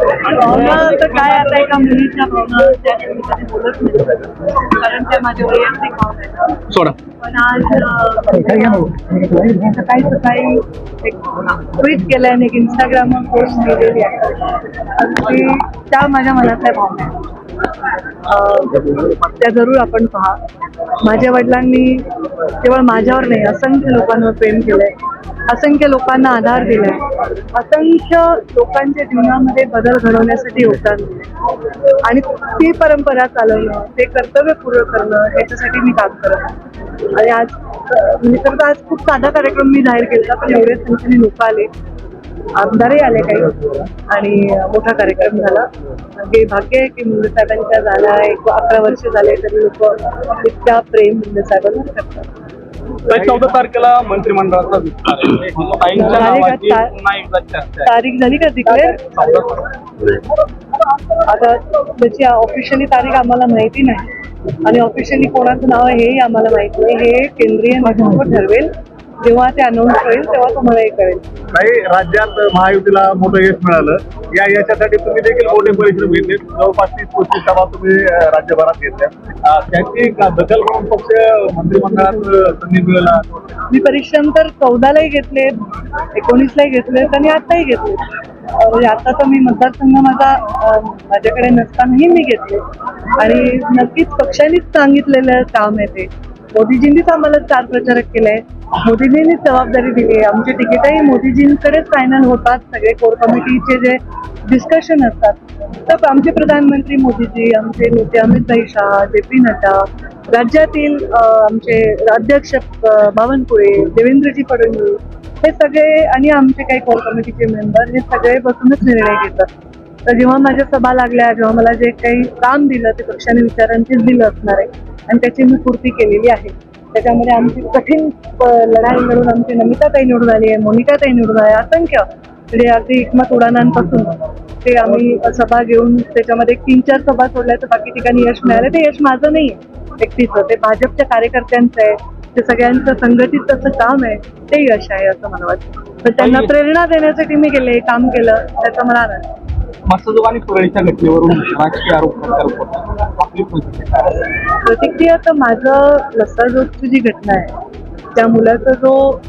भावना तर काय आता एका मुलीच्या भावना त्या बोलत नाही. कारण त्या माझ्या वैयक्तिक भावना आहेत सोडा. पण आज अं, सकाळी सकाळी एक ट्विट केलं आणि एक इंस्टाग्रामवर पोस्ट केलेली आहे. त्या माझ्या मनातल्या भावना आहेत. अं, त्या जरूर आपण पहा. माझ्या वडिलांनी केवळ माझ्यावर नाही असंख्य लोकांवर प्रेम केलंय. असंख्य लोकांना आधार दिलाय. असंख्य लोकांच्या जीवनामध्ये बदल घडवण्यासाठी योगदान दिले आणि ती परंपरा चालवणं ते कर्तव्य पूर्ण करणं याच्यासाठी मी काम करत आणि आज म्हणजे तर आज खूप साधा कार्यक्रम मी जाहीर केला पण एवढ्या संख्येने लोक आले. आमदारही आले काही. आणि मोठा कार्यक्रम झाला. हे भाग्य आहे की मुंडेसाहेबांच्या झाला एक अकरा वर्ष झाले तरी लोक इतक्या प्रेम मुंडेसाहेबांना करतात. चौदा तारखेला मंत्रिमंडळाचा तारीख झाली का तिकडे. आता त्याची ऑफिशियली तारीख आम्हाला माहिती नाही. आणि ऑफिशियली कोणाचं नाव आहे हेही आम्हाला माहिती नाही. हे केंद्रीय नेतृत्व ठरवेल. जेव्हा ते अनाऊन्स होईल तेव्हा तुम्हाला हे कळेल. काही राज्यात महायुतीला मोठं यश मिळालं. या यशासाठी तुम्ही देखील मोठे परिश्रम घेतले जवळपास तीस पस्तीस सभा तुम्ही राज्यभरात घेतल्या. त्याची दखल म्हणून पक्ष मंत्रिमंडळात संधी मिळाला? मी परिश्रम तर चौदालाही घेतले एकोणीसलाही घेतले आणि आताही घेतले म्हणजे आता तर मी मतदारसंघ माझा माझ्याकडे नसतानाही मी घेतले. आणि नक्कीच पक्षानेच सांगितलेलं काम आहे ते. मोदीजींनीच आम्हाला स्टार प्रचारक केलंय मोदीजींनीच जबाबदारी दिली आहे. आमची तिकीटही मोदीजींकडेच फायनल होतात. सगळे कोर कमिटीचे जे डिस्कशन असतात. तर आमचे प्रधानमंत्री मोदीजी आमचे नेते अमित भाई शाह जे पी नड्डा राज्यातील आमचे अध्यक्ष बावनकुळे देवेंद्रजी फडणवीस हे सगळे आणि आमचे काही कोर कमिटीचे मेंबर हे सगळे बसूनच निर्णय घेतात. तर जेव्हा माझ्या सभा लागल्या जेव्हा मला जे काही काम दिलं ते पक्षाने विचारांचीच दिलं असणार आहे. आणि त्याची मी पूर्ती केलेली आहे. त्याच्यामध्ये आमची कठीण लढाई लढून आमची नमिताताई निवडून आली आहे मोनिकाताई निवडून आहे. असंख्य म्हणजे अगदी एकमत उडाणांपासून ते आम्ही सभा घेऊन त्याच्यामध्ये तीन चार सभा सोडल्या तर बाकी ठिकाणी यश मिळालं. ते यश माझं नाही आहे व्यक्तीचं ते भाजपच्या कार्यकर्त्यांचं आहे ते सगळ्यांचं संघटित असं काम आहे ते यश आहे असं मला वाटतं. तर त्यांना प्रेरणा देण्यासाठी मी केले काम केलं त्याचा मला आनंद आहे. आणि पुरळीच्या घटनेवरून राजकीय आरोप प्रत्यारोप होता आपली प्रतिक्रिया तर माझं लसाजोगची जी घटना आहे त्या मुलाचा जो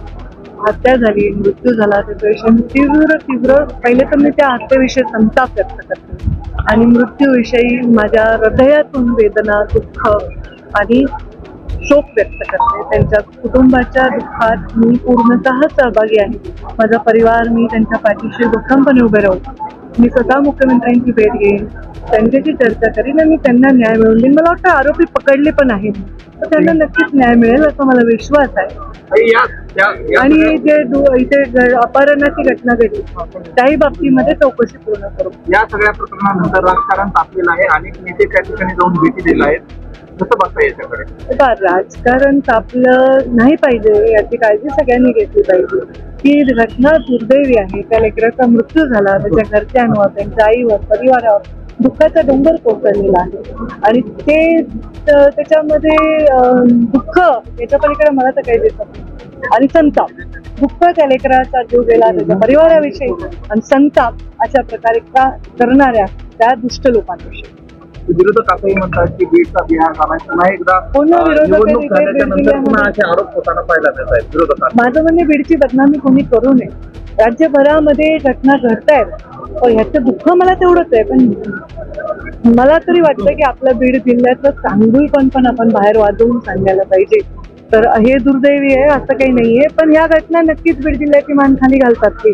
हत्या झाली मृत्यू झाला त्याच्याविषयी मी तीव्र तीव्र पहिले तर मी त्या हत्येविषयी संताप व्यक्त करते. आणि मृत्यूविषयी माझ्या हृदयातून वेदना दुःख आणि शोक व्यक्त करते. त्यांच्या कुटुंबाच्या दुःखात मी पूर्णतः सहभागी आहे. माझा परिवार मी त्यांच्या पाठीशी भक्कमपणे उभे राहू. मी स्वतः मुख्यमंत्र्यांची भेट घेईन. त्यांच्याशी चर्चा करीन आणि त्यांना न्याय मिळवून देईन. मला वाटतं आरोपी पकडले पण आहेत. तर त्यांना नक्कीच न्याय मिळेल असा मला विश्वास आहे. आणि जे इथे अपहरणाची घटना घडली त्याही बाबतीमध्ये चौकशी पूर्ण करू. या सगळ्या प्रकरणानंतर राजकारण तापलेलं आहे. अनेक नेते त्या ठिकाणी जाऊन भेटी दिल्या आहेत. राजकारण तापलं नाही पाहिजे याची काळजी सगळ्यांनी घेतली पाहिजे. ही घटना दुर्दैवी आहे. त्या लेकराचा मृत्यू झाला. त्याच्या घरच्यांवर त्यांच्या आईवर परिवारावर दुःखाचा डोंगर कोसळलेला आहे. आणि ते त्याच्यामध्ये दुःख याच्या पलीकडे मला तर काही दिसत नाही. आणि संताप. दुःख त्या लेकराचा जीव गेला त्याच्या परिवाराविषयी. आणि संताप अशा प्रकारे का करणाऱ्या त्या दुष्ट लोकांविषयी. विरोधक असंही म्हणतात की बीडचा बिहार झाला पुन्हा एकदा. पुन्हा विरोधकांनी निवडणूक झाल्याच्यानंतर पुन्हा असे आरोप होताना पाहायला मिळत आहेत. विरोधकांना. माझं म्हणणे बीडची बदनामी कोणी करू नये. राज्यभरामध्ये घटना घडतायत. पण ह्याचं दुःख मला तेवढंच आहे. पण मला तरी वाटतं की आपलं बीड जिल्ह्याचं चांगुलपण पण आपण बाहेर वाजवून सांगायला पाहिजे. तर हे दुर्दैवी आहे असं काही नाहीये. पण ह्या घटना नक्कीच बीड जिल्ह्याची मान खाली घालतात की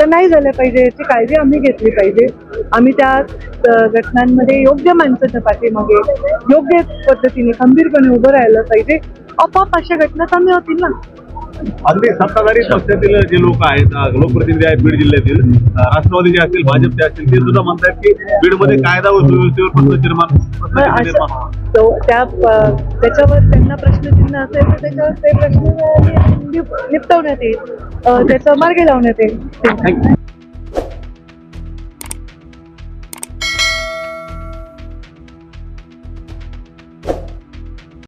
तर नाही झालं पाहिजे याची काळजी आम्ही घेतली पाहिजे. आम्ही त्या घटनांमध्ये योग्य माणसाच्या पाठीमागे योग्य पद्धतीने खंबीरपणे उभं राहिलं पाहिजे. आपोआप अशा घटना कमी होतील ना. अगदी सत्ताधारी पक्षातील जे लोक आहेत लोकप्रतिनिधी आहेत बीड जिल्ह्यातील अं, राष्ट्रवादीचे असतील भाजपचे असतील ते सुद्धा म्हणतात की बीडमध्ये कायदा व सुव्यवस्थेवर प्रश्न निर्माण त्या त्याच्यावर त्यांना प्रश्नचिन्ह असेल तर त्याच्यावर ते प्रश्न निपटवण्यात येईल. त्याचा मार्ग लावण्यात येईल.